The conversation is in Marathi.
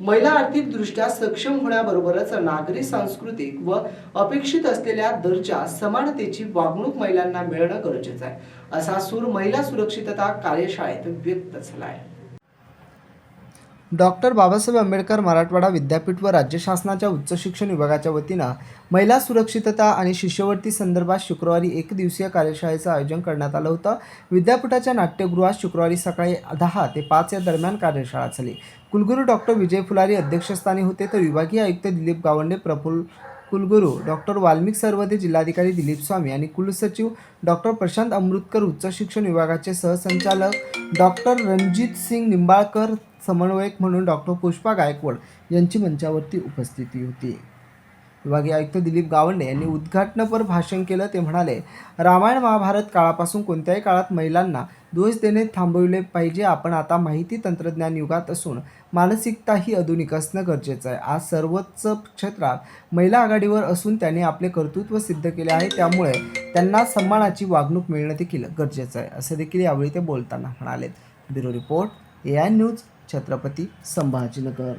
महिला आर्थिकदृष्ट्या सक्षम होण्याबरोबरच नागरी सांस्कृतिक व अपेक्षित असलेल्या दर्जा समानतेची वागणूक महिलांना मिळणं गरजेचं आहे. असा सूर महिला सुरक्षितता कार्यशाळेत व्यक्त झाला आहे डॉक्टर बाबासाहेब आंबेडकर मराठवाडा विद्यापीठ व राज्य शासनाच्या उच्च शिक्षण विभागाच्या वतीनं महिला सुरक्षितता आणि शिष्यवृत्ती संदर्भात शुक्रवारी एक दिवसीय कार्यशाळेचं आयोजन करण्यात आलं होतं. विद्यापीठाच्या नाट्यगृहात शुक्रवारी सकाळी दहा ते पाच या दरम्यान कार्यशाळा झाली. कुलगुरू डॉक्टर विजय फुलारी अध्यक्षस्थानी होते तर विभागीय आयुक्त दिलीप गावंडे प्रफुल्ल कुलगुरू डॉक्टर वाल्मिक सर्वदे जिल्हाधिकारी दिलीप स्वामी आणि कुलसचिव डॉक्टर प्रशांत अमृतकर उच्च शिक्षण विभागाचे सहसंचालक डॉक्टर रणजित सिंग निंबाळकर समन्वयक म्हणून डॉक्टर पुष्पा गायकवाड यांची मंचावरती उपस्थिती होती. विभागीय आयुक्त दिलीप गावंडे यांनी उद्घाटनपर भाषण केलं. ते म्हणाले रामायण महाभारत काळापासून कोणत्याही काळात महिलांना दोष देणे थांबविले पाहिजे. आपण आता माहिती तंत्रज्ञान युगात असून मानसिकता ही आधुनिक असणं गरजेचं आहे. आज सर्वच क्षेत्रात महिला आघाडीवर असून त्यांनी आपले कर्तृत्व सिद्ध केले आहे. त्यामुळे त्यांना सन्मानाची वागणूक मिळणं देखील गरजेचं आहे. असं देखील यावेळी ते बोलताना म्हणाले. Bureau report A I news Chhatrapati Sambhajinagar.